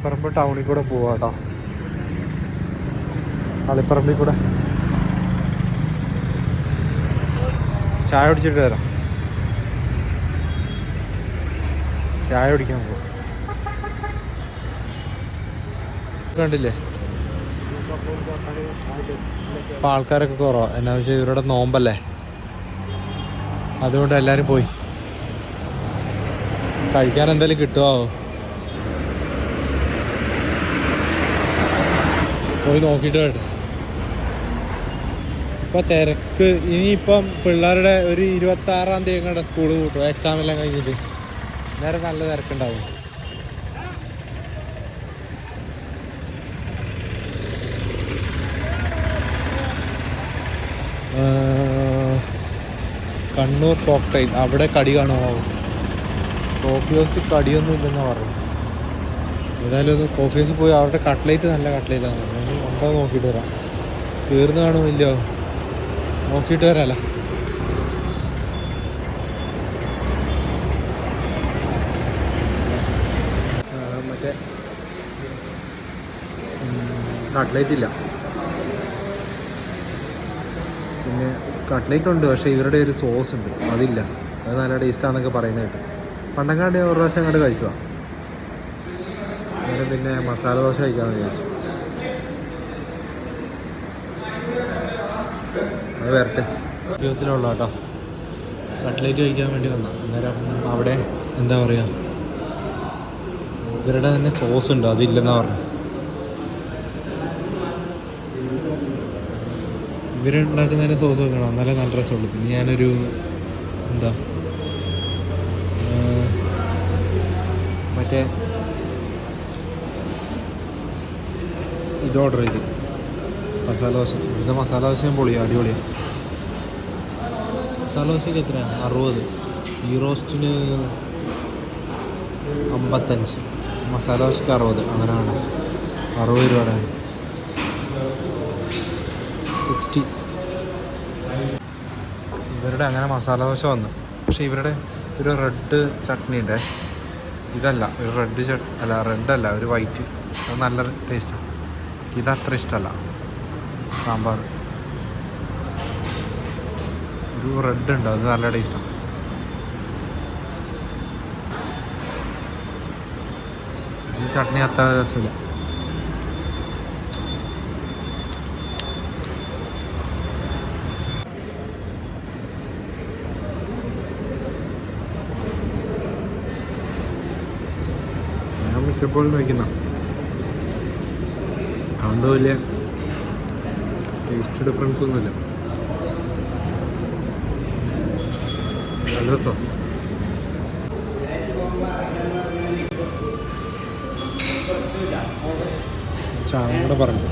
തളിപ്പറമ്പ് ടൗണിൽ കൂടെ പോവാട്ടോ തളിപ്പറമ്പിൽ കൂടെ. ചായ കുടിച്ചിട്ട് വരാം. ചായ കുടിക്കാൻ പോവാം. കണ്ടില്ലേ? ഇപ്പൊ ആൾക്കാരൊക്കെ കുറവാ. എന്നാ വെച്ചാൽ ഇവരുടെ നോമ്പല്ലേ? അതുകൊണ്ട് എല്ലാരും പോയി. കഴിക്കാൻ എന്തായാലും കിട്ടുമോ പോയി നോക്കിയിട്ട് കേട്ടോ. ഇപ്പം തിരക്ക് ഇനിയിപ്പം പിള്ളേരുടെ ഒരു ഇരുപത്തി ആറാം തീയതി കണ്ട സ്കൂൾ കൂട്ടും എക്സാം എല്ലാം കഴിഞ്ഞിട്ട്. നേരെ നല്ല തിരക്കുണ്ടാവും. കണ്ണൂർ കോക്ടൈൽ അവിടെ കടി കാണുമാവും കോഫി ഹൗസ് കടിയൊന്നും ഇല്ലെന്ന് പറഞ്ഞു ഏതായാലും ഒന്ന് കോഫി ഹൗസിൽ പോയി. അവരുടെ കട്ട്ലേറ്റ് നല്ല കട്ട്ലേറ്റാണ് ഉണ്ടോ നോക്കിയിട്ട് വരാം. തീർന്നു കാണുമില്ലയോ നോക്കിയിട്ട് വരാല്ല മറ്റേ കട്ട്ലേറ്റ് ഇല്ല. പിന്നെ കട്ട്ലേറ്റ് ഉണ്ട് പക്ഷേ ഇവരുടെ ഒരു സോസ് ഉണ്ട്. അതില്ല. അത് നല്ല ടേസ്റ്റാന്നൊക്കെ പറയുന്നത് കേട്ടു. പണ്ടങ്ങാണ്ട് ഒരു പ്രാവശ്യം അങ്ങോട്ട് കഴിച്ചതാണ് പിന്നെ മസാല ദോശ കഴിക്കാമെന്ന് വിചാരിച്ചു. അത് കട്ട്ലേറ്റ് കഴിക്കാൻ വേണ്ടി വന്ന അന്നേരം അവിടെ എന്താ പറയുക ഇവരുടെ തന്നെ സോസ് ഉണ്ട് അതില്ലെന്നാ പറഞ്ഞു. ഇവരുണ്ടാക്കുന്നതിന് സോസ് വെക്കണം. എന്നാലേ നല്ല രസമുള്ളൂ. പിന്നെ ഞാനൊരു എന്താ മറ്റേ ഇത് ഓർഡർ ചെയ്തു. മസാല ദോശ. ഇവിടുത്തെ മസാല ദോശയും പൊളിയാണ് അടിപൊളിയാണ് മസാല ദോശയ്ക്ക് എത്രയാണ്? അറുപത്. ഈ റോസ്റ്റിന് അമ്പത്തഞ്ച്. മസാല ദോശയ്ക്ക് അറുപത്. അങ്ങനെയാണ്. അറുപത് രൂപയാണ് സിക്സ്റ്റി. ഇവരുടെ അങ്ങനെ മസാല ദോശ വന്നു. പക്ഷേ ഇവരുടെ ഒരു റെഡ് ചട്നി ഇതല്ല ഒരു റെഡ് ചട്നി അല്ല റെഡ് അല്ല ഒരു വൈറ്റ്. അത് നല്ല ടേസ്റ്റാണ് അത്ര ഇഷ്ടമല്ല സാമ്പാർ. ഒരു റെഡ് ഉണ്ട് അത് നല്ല ടേസ്റ്റാണ് ഈ ചട്നി അത്ര രസമില്ല. ഞാൻ മിക്കപ്പോഴും വയ്ക്കുന്ന അതുകൊണ്ട് വലിയ ടേസ്റ്റ് ഡിഫറൻസ് ഒന്നുമില്ല. നല്ല രസം. ചായ കൂടെ പറഞ്ഞു